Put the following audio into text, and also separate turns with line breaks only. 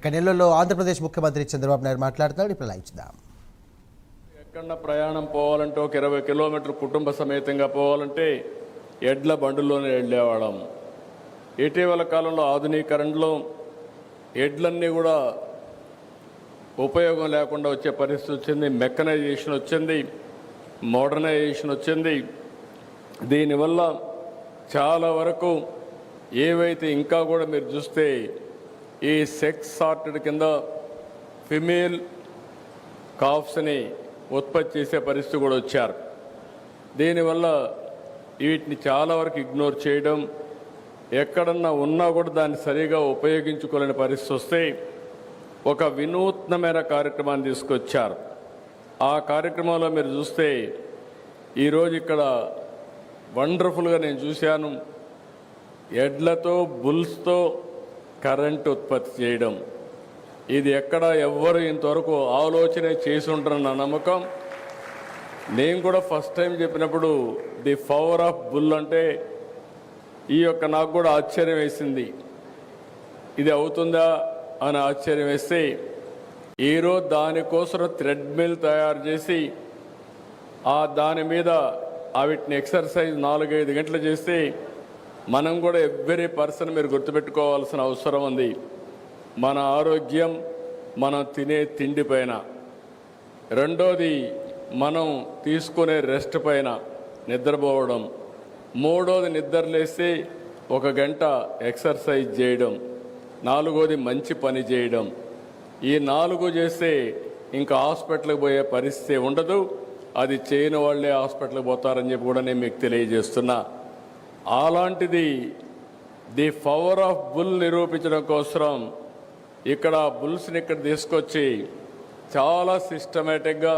ఇక నెల్లూరులో ఆంధ్రప్రదేశ్ ముఖ్యమంత్రి చంద్రబాబు నాయుడు మాట్లాడుతున్నాడు. ఇప్పుడు లైవ్ చూద్దాం.
ఎక్కడన్నా ప్రయాణం పోవాలంటే ఒక ఇరవై కిలోమీటర్ కుటుంబ సమేతంగా పోవాలంటే ఎడ్ల బండుల్లోనే వెళ్ళేవాళ్ళం. ఇటీవల కాలంలో ఆధునీకరణలో ఎడ్లన్నీ కూడా ఉపయోగం లేకుండా వచ్చే పరిస్థితి వచ్చింది. మెకనైజేషన్ వచ్చింది. మోడర్నైజేషన్ వచ్చింది. దీనివల్ల చాలా వరకు ఏవైతే ఇంకా కూడా మీరు చూస్తే ఈ సెక్స్ సార్టెడ్ కింద ఫిమేల్ కాఫ్స్ని ఉత్పత్తి చేసే పరిస్థితి కూడా వచ్చారు. దీనివల్ల వీటిని చాలా వరకు ఇగ్నోర్ చేయడం ఎక్కడన్నా ఉన్నా కూడా దాన్ని సరిగా ఉపయోగించుకోలేని పరిస్థితి వస్తే ఒక వినూత్నమైన కార్యక్రమాన్ని తీసుకొచ్చారు. ఆ కార్యక్రమంలో మీరు చూస్తే ఈరోజు ఇక్కడ వండర్ఫుల్గా నేను చూశాను. ఎడ్లతో బుల్స్తో కరెంట్ ఉత్పత్తి చేయడం. ఇది ఎక్కడ ఎవ్వరు ఇంతవరకు ఆలోచన చేసి ఉంటారన్న నమ్మకం. నేను కూడా ఫస్ట్ టైం చెప్పినప్పుడు ది పవర్ ఆఫ్ బుల్ అంటే ఈ యొక్క నాకు కూడా ఆశ్చర్యం వేసింది. ఇది అవుతుందా అని ఆశ్చర్యం వేస్తే ఈరోజు దానికోసం థ్రెడ్మిల్ తయారు చేసి ఆ దాని మీద వీటిని ఎక్సర్సైజ్ నాలుగైదు గంటలు చేస్తే మనం కూడా ఎవ్రీ పర్సన్ మీరు గుర్తుపెట్టుకోవాల్సిన అవసరం ఉంది. మన ఆరోగ్యం మనం తినే తిండి పైన. రెండోది మనం తీసుకునే రెస్ట్ పైన నిద్రపోవడం. మూడోది నిద్రలేసి ఒక గంట ఎక్సర్సైజ్ చేయడం. నాలుగోది మంచి పని చేయడం. ఈ నాలుగు చేస్తే ఇంకా హాస్పిటల్కి పోయే పరిస్థితి ఉండదు. అది చేయని వాళ్ళే హాస్పిటల్కి పోతారని చెప్పి కూడా నేను మీకు తెలియజేస్తున్నా. అలాంటిది ది పవర్ ఆఫ్ బుల్ నిరూపించడం కోసం ఇక్కడ బుల్స్ని ఇక్కడ తీసుకొచ్చి చాలా సిస్టమేటిక్గా